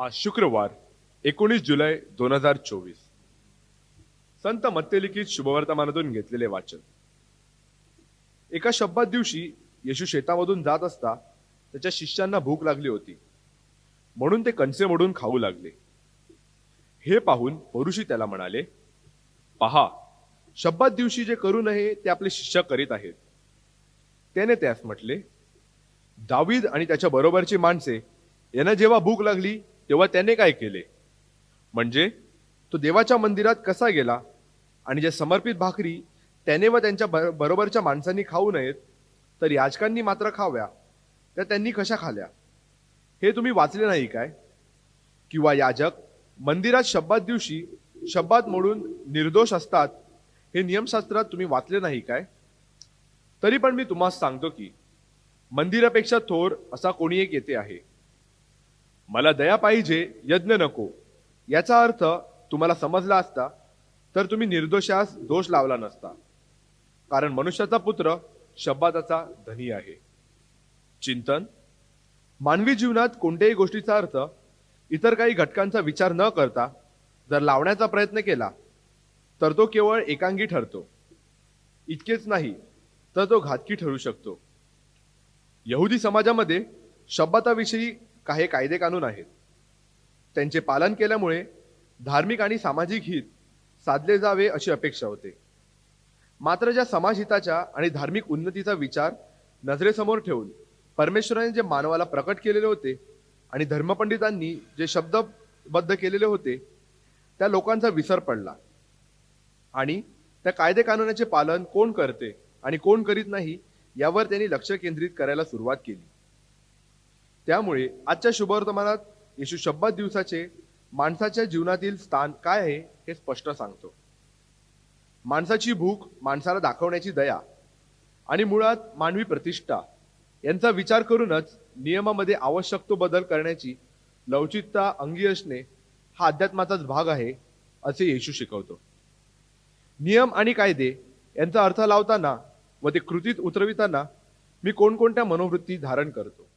आज शुक्रवार एकोणीस जुलै दोन हजार चोवीस. संत मत्तेलिखित शुभवर्तमानातून घेतलेले वाचन. एका शब्दात दिवशी येशू शेतामधून जात असता त्याच्या शिष्यांना भूक लागली होती. म्हणून ते कणसे मोडून खाऊ लागले. हे पाहून परुषी त्याला म्हणाले पहा शब्दात दिवशी जे करू नये ते आपले शिष्य करीत आहेत. त्याने त्यास म्हटले दावीद आणि त्याच्या बरोबरची माणसे यांना जेव्हा भूक लागली तेव्हा त्याने काय केले? म्हणजे तो देवाच्या मंदिरात कसा गेला? आणि जे समर्पित भाकरी त्याने व त्यांच्या बर- बरोबरच्या माणसांनी खाऊ नयेत तर याचकांनी मात्र खाव्या. त्या त्यांनी कशा खाल्या? हे तुम्ही वाचले नाही काय? किंवा याजक मंदिरात शब्दात दिवशी शब्दात मोडून निर्दोष असतात हे नियमशास्त्रात तुम्ही वाचले नाही काय? तरी पण मी तुम्हाला सांगतो की मंदिरापेक्षा थोर असा कोणी एक येते आहे. मला दया पाहिजे यज्ञ नको. याचा अर्थ तुम्हाला समजला असता तर तुम्ही निर्दोषास दोष लावला नसता. कारण मनुष्याचा पुत्र शब्दाचा धनी आहे. चिंतन. मानवी जीवनात कोणत्याही गोष्टीचा अर्थ इतर काही घटकांचा विचार न करता जर लावण्याचा प्रयत्न केला तर तो केवळ एकांगी ठरतो. इतकेच नाही तर तो घातकी ठरू शकतो. यहुदी समाजामध्ये शब्दाताविषयी काही कायदे कानून आहेत. त्यांचे पालन केल्यामुळे धार्मिक आणि सामाजिक हित साधले जावे अशी अपेक्षा होते. मात्र ज्या समाजहिताच्या आणि धार्मिक उन्नतीचा विचार नजरेसमोर ठेवून परमेश्वराने जे मानवाला प्रकट केलेले होते आणि धर्मपंडितांनी जे शब्दबद्ध केलेले होते त्या लोकांचा विसर पडला. आणि त्या कायदे कानूनाचे पालन कोण करते आणि कोण करीत नाही यावर त्यांनी लक्ष केंद्रित करायला सुरुवात केली. त्यामुळे आजच्या शुभवर्तमानात येशू शब्दात दिवसाचे माणसाच्या जीवनातील स्थान काय आहे हे स्पष्ट सांगतो. माणसाची भूक माणसाला दाखवण्याची दया आणि मुळात मानवी प्रतिष्ठा यांचा विचार करूनच नियमामध्ये आवश्यक तो बदल करण्याची लवचिकता अंगी असणे हा अध्यात्माचाच भाग आहे असे येशू शिकवतो. नियम आणि कायदे यांचा अर्थ लावताना व ते कृतीत उतरविताना मी कोणकोणत्या मनोवृत्ती धारण करतो?